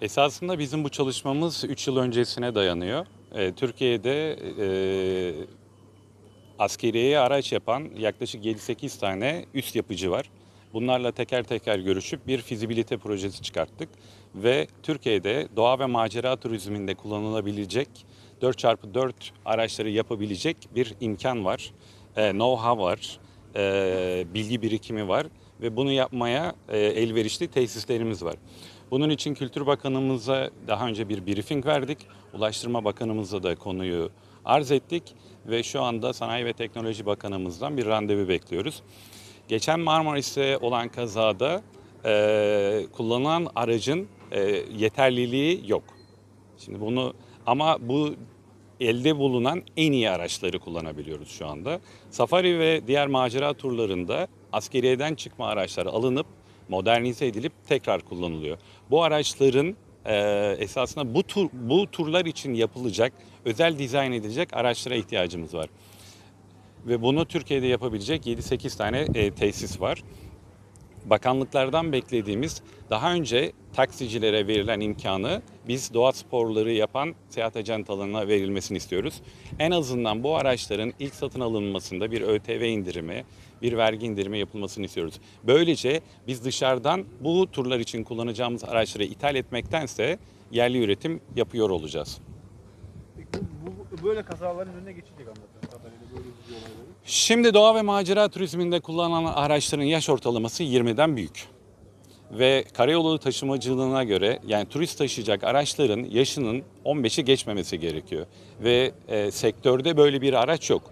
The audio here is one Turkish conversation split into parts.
Esasında bizim bu çalışmamız 3 yıl öncesine dayanıyor. Ee, Türkiye'de e, askeriyeye araç yapan yaklaşık 7-8 tane üst yapıcı var. Bunlarla teker teker görüşüp bir fizibilite projesi çıkarttık. Ve Türkiye'de doğa ve macera turizminde kullanılabilecek 4x4 araçları yapabilecek bir imkan var. E, know-how var, e, bilgi birikimi var ve bunu yapmaya e, elverişli tesislerimiz var. Bunun için Kültür Bakanımıza daha önce bir briefing verdik. Ulaştırma Bakanımıza da konuyu arz ettik ve şu anda Sanayi ve Teknoloji Bakanımızdan bir randevu bekliyoruz. Geçen Marmaris'te olan kazada e, kullanılan aracın e, yeterliliği yok. Şimdi bunu ama bu elde bulunan en iyi araçları kullanabiliyoruz şu anda. Safari ve diğer macera turlarında askeriyeden çıkma araçlar alınıp modernize edilip tekrar kullanılıyor. Bu araçların e, esasında bu tur bu turlar için yapılacak özel dizayn edilecek araçlara ihtiyacımız var. Ve bunu Türkiye'de yapabilecek 7-8 tane e, tesis var bakanlıklardan beklediğimiz daha önce taksicilere verilen imkanı biz doğa sporları yapan seyahat ajantalarına verilmesini istiyoruz. En azından bu araçların ilk satın alınmasında bir ÖTV indirimi, bir vergi indirimi yapılmasını istiyoruz. Böylece biz dışarıdan bu turlar için kullanacağımız araçları ithal etmektense yerli üretim yapıyor olacağız. Bu, bu- böyle kazaların önüne geçecek anladığım kadarıyla böyle bir olayları. Şimdi doğa ve macera turizminde kullanılan araçların yaş ortalaması 20'den büyük. Ve karayolu taşımacılığına göre yani turist taşıyacak araçların yaşının 15'i geçmemesi gerekiyor. Ve e, sektörde böyle bir araç yok.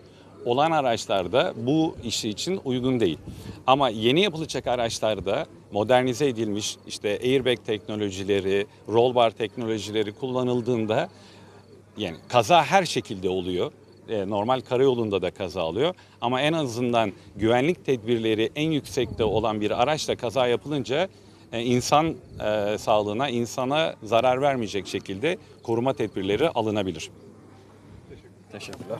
Olan araçlarda bu işi için uygun değil. Ama yeni yapılacak araçlarda modernize edilmiş işte airbag teknolojileri, roll bar teknolojileri kullanıldığında yani kaza her şekilde oluyor. E, Normal karayolunda da kaza oluyor. Ama en azından güvenlik tedbirleri en yüksekte olan bir araçla kaza yapılınca e, insan e, sağlığına, insana zarar vermeyecek şekilde koruma tedbirleri alınabilir. Teşekkürler.